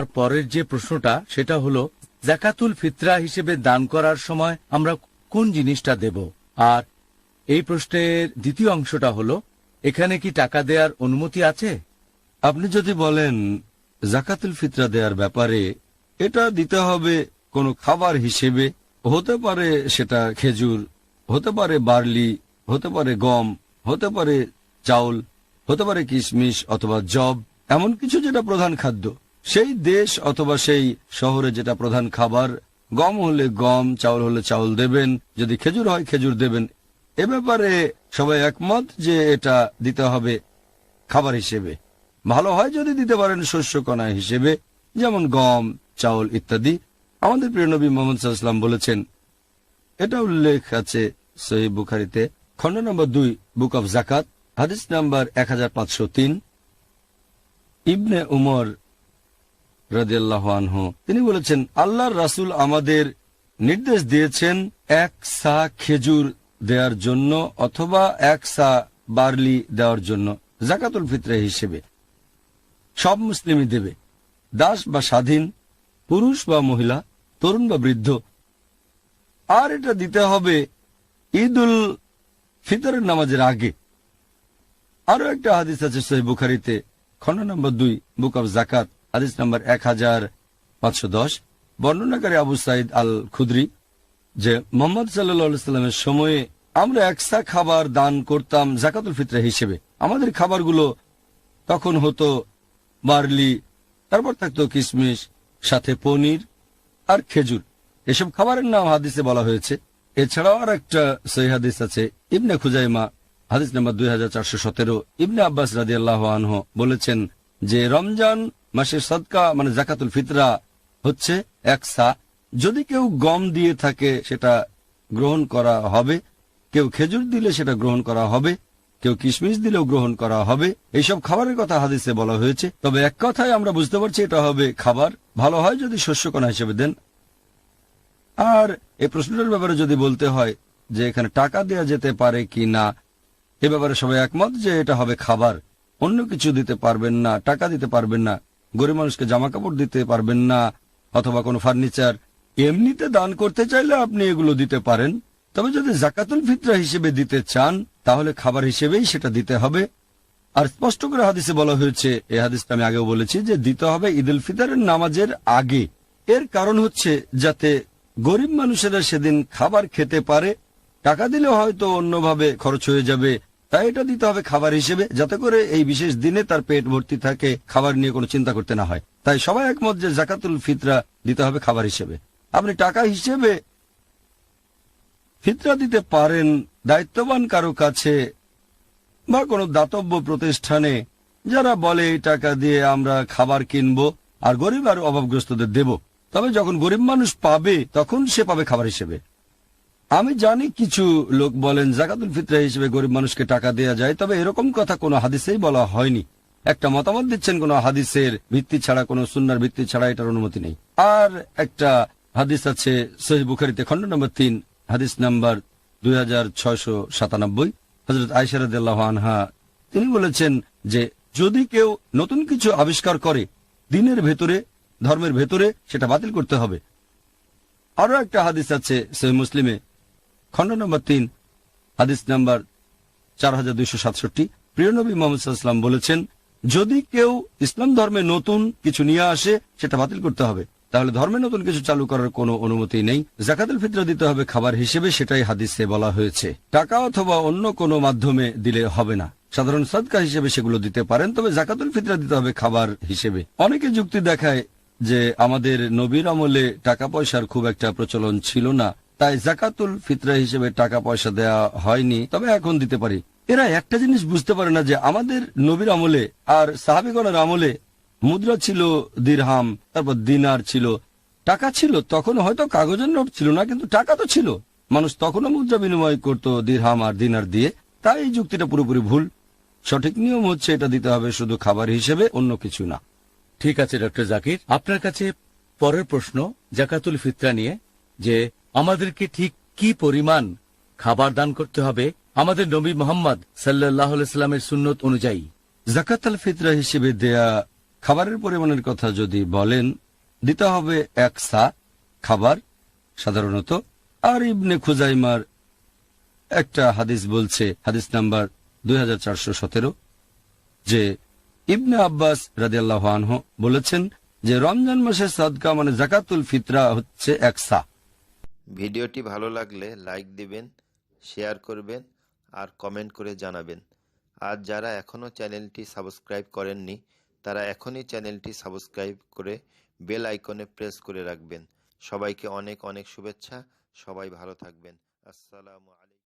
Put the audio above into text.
আর পরের যে প্রশ্নটা, সেটা হলো, জাকাতুল ফিতরা হিসেবে দান করার সময় আমরা কোন জিনিসটা দেব? আর এই প্রশ্নের দ্বিতীয় অংশটা হলো, এখানে কি টাকা দেওয়ার অনুমতি আছে? আপনি যদি বলেন, জাকাতুল ফিতরা দেওয়ার ব্যাপারে এটা দিতে হবে কোনো খাবার হিসেবে, হতে পারে সেটা খেজুর, হতে পারে বার্লি, হতে পারে গম, হতে পারে চাউল, হতে পারে কিশমিশ অথবা জব এমন কিছু যেটা প্রধান খাদ্য। সেই দেশ অথবা সেই শহরে যেটা প্রধান খাবার, গম হলে গম, চাউল হলে চাউল দেবেন, যদি খেজুর হয় খেজুর দেবেন। এ ব্যাপারে সবাই একমত যে এটা দিতে হবে খাবার হিসেবে। ভালো হয় যদি দিতে পারেন শস্য কণা হিসেবে, যেমন গম, চাউল ইত্যাদি। আমাদের প্রিয় নবী মোহাম্মদ সাল্লাম বলেছেন, এটা উল্লেখ আছে সহি বুখারিতে, খণ্ড নম্বর দুই, বুক অফ জাকাত হাদিস নাম্বার এক হাজার পাঁচশো তিন। ইবনে উমর তিনি বলেছেন, আল্লাহর রাসূল আমাদের নির্দেশ দিয়েছেন এক সা খেজুর দেওয়ার জন্য অথবা এক সা বার্লি দেওয়ার জন্য, জাকাতুল ফিতরে হিসেবে। সব মুসলিমই দেবে। দাস বা স্বাধীন, পুরুষ বা মহিলা, তরুণ বা বৃদ্ধ। আর এটা দিতে হবে ঈদ উল ফিতরের নামাজের আগে। আরও একটা হাদিস আছে সহি বুখারিতে খন্ড নম্বর দুই, বুক অব জাকাত হাদিস নম্বর এক হাজার পাঁচশো দশ। বর্ণনাকারী আবু সাইদ আল খুদরি যে মোহাম্মদ সাল্লামের সময়ে আমরা একসা খাবার দান করতাম জাকাতুল ফিতরা হিসেবে। আমাদের খাবারগুলো তখন হতো বার্লি, তারপর থাকতো কিশমিশ সাথে পনির আর খেজুর। এসব খাবারের নাম হাদিসে বলা হয়েছে। এছাড়াও আর একটা সহি হাদিস আছে, ইবনে খুজাইমা, হাদিস নাম্বার দুই হাজার চারশো সতেরো। ইবনে আব্বাস রাজি আল্লাহ আনহ বলেছেন যে রমজান মাসের সদকা মানে জাকাতুল ফিতরা হচ্ছে এক সা। যদি কেউ গম দিয়ে থাকে, সেটা গ্রহণ করা হবে। কেউ খেজুর দিলে সেটা গ্রহণ করা হবে। কেউ কিশমিশ দিলেও গ্রহণ করা হবে। এইসব খাবারের কথা হাদিসে বলা হয়েছে। তবে এক কথায় আমরা বুঝতে পারছি, এটা হবে খাবার। ভালো হয় যদি শস্যকণা হিসেবে দেন। আর এই প্রশ্নটার ব্যাপারে যদি বলতে হয় যে এখানে টাকা দেওয়া যেতে পারে কি না, এ ব্যাপারে সবাই একমত যে এটা হবে খাবার। অন্য কিছু দিতে পারবেন না, টাকা দিতে পারবেন না। গরিব মানুষকে জামা কাপড় দিতে পারবেন না, অথবা কোনো ফার্নিচার। এমনিতে দান করতে চাইলে আপনি এগুলো দিতে পারেন। তবে যদি জাকাতুল ফিতরা হিসেবে দিতে চান, তাহলে খাবার হিসেবেই সেটা দিতে হবে। আর স্পষ্ট করে হাদিসে বলা হয়েছে, এ হাদিসটা আমি আগেও বলেছি, যে দিতে হবে ঈদ উল ফিতরের নামাজের আগে। এর কারণ হচ্ছে যাতে গরিব মানুষেরা সেদিন খাবার খেতে পারে, টাকা দিলে হয়তো অন্যভাবে খরচ হয়ে যাবে তাই এটা দিতে হবে খাবার হিসেবে, যাতে করে এই বিশেষ দিনে তার পেট ভর্তি থাকে, খাবার নিয়ে কোনো চিন্তা করতে না হয়। তাই সবাই একমত যে জাকাতুল ফিতরা দিতে হবে খাবার হিসেবে। আপনি টাকা হিসেবে ফিতরা দিতে পারেন দায়িত্ববান কারও কাছে বা কোনো দাতব্য প্রতিষ্ঠানে, যারা বলে এই টাকা দিয়ে আমরা খাবার কিনব আর গরিব আর অভাবগ্রস্তদের দেব। তবে যখন গরিব মানুষ পাবে, তখন সে পাবে খাবার হিসেবে। আমি জানি কিছু লোক বলেন, জাকাতুল ফিতরা হিসেবে গরিব মানুষকে টাকা দেওয়া যায়, তবে এরকম কথা কোনো হাদিসেই বলা হয়নি। একটা মতামত দিচ্ছেন কোনো হাদিসের ভিত্তি ছাড়া, কোনো সুন্নার ভিত্তি ছাড়া, এটার অনুমতি নেই। আর একটা হাদিস আছে সহি বুখারিতে, খণ্ড নম্বর তিন, হাদিস নাম্বার দুই হাজার ছয়শো সাতানব্বই। হজরত আইসারদ আনহা, তিনি বলেছেন যে, যদি কেউ নতুন কিছু আবিষ্কার করে, দিনের ভেতরে, ধর্মের ভেতরে, সেটা বাতিল করতে হবে। আরও একটা হাদিস আছে সহি মুসলিমে খণ্ড নম্বর তিন, হাদিস নাম্বার চার হাজার দুইশো সাতষট্টি। প্রিয় নবী মোহাম্মদ সাল্লাম বলেছেন, যদি কেউ ইসলাম ধর্মে নতুন কিছু নিয়ে আসে, সেটা বাতিল করতে হবে। তাহলে ধর্মে নতুন কিছু চালু করার কোনো অনুমতি নেই। জাকাতুল ফিতরা দিতে হবে খাবার হিসেবে, সেটাই হাদিসে বলা হয়েছে। টাকা অথবা অন্য কোনো মাধ্যমে দিলে হবে না। সাধারণ সদকা হিসেবে সেগুলো দিতে পারেন, তবে জাকাতুল ফিতরা দিতে হবে খাবার হিসেবে। অনেকে যুক্তি দেখায় যে আমাদের নবীর আমলে টাকা পয়সার খুব একটা প্রচলন ছিল না। তাই জাকাতুল ফিতরা হিসেবে টাকা পয়সা দেয়া হয়নি, তবে এখন দিতে পারি। এরা একটা জিনিস বুঝতে পারে না যে আমাদের নবীর আমলে আর সাহাবিগণের আমলে মুদ্রা ছিল দিরহাম, তারপর দিনার ছিল। টাকা ছিল, তখন হয়তো কাগজের নোট ছিল না, কিন্তু টাকা তো ছিল। মানুষ তখনও মুদ্রা বিনিময় করত দিরহাম আর দিনার দিয়ে। তাই যুক্তিটা পুরোপুরি ভুল। সঠিক নিয়ম হচ্ছে এটা দিতে হবে শুধু খাবার হিসেবে, অন্য কিছু না। ঠিক আছে, ডক্টর জাকির। আপনার কাছে পরের প্রশ্ন, জাকাতুল ফিতরা নিয়ে, যে আমাদেরকে ঠিক কি পরিমাণ খাবার দান করতে হবে? আমাদের নবী মোহাম্মদ সাল্লাহ সাল্লামের সুন্নত অনুযায়ী। জাকাত আল ফিতরা হিসেবে দেয়া খাবারের পরিমাণের কথা যদি বলেন, দিতে হবে এক সা খাবার, সাধারণত। আর ইবনে খুজাইমার একটা হাদিস বলছে, হাদিস নাম্বার দুই হাজার চারশো সতেরো, যে ইবনে আব্বাস রাদিয়াল্লাহু আনহু বলেছেন যে রমজান মাসের সাদকা মানে জাকাতুল ফিতরা হচ্ছে এক সা। ভিডিওটি ভালো লাগলে লাইক দিবেন, শেয়ার করবেন আর কমেন্ট করে জানাবেন। আর যারা এখনও চ্যানেলটি সাবস্ক্রাইব করেননি, তারা এখনই চ্যানেলটি সাবস্ক্রাইব করে বেল আইকনে প্রেস করে রাখবেন। সবাইকে অনেক অনেক শুভেচ্ছা, সবাই ভালো থাকবেন। আসসালামু আলাইকুম।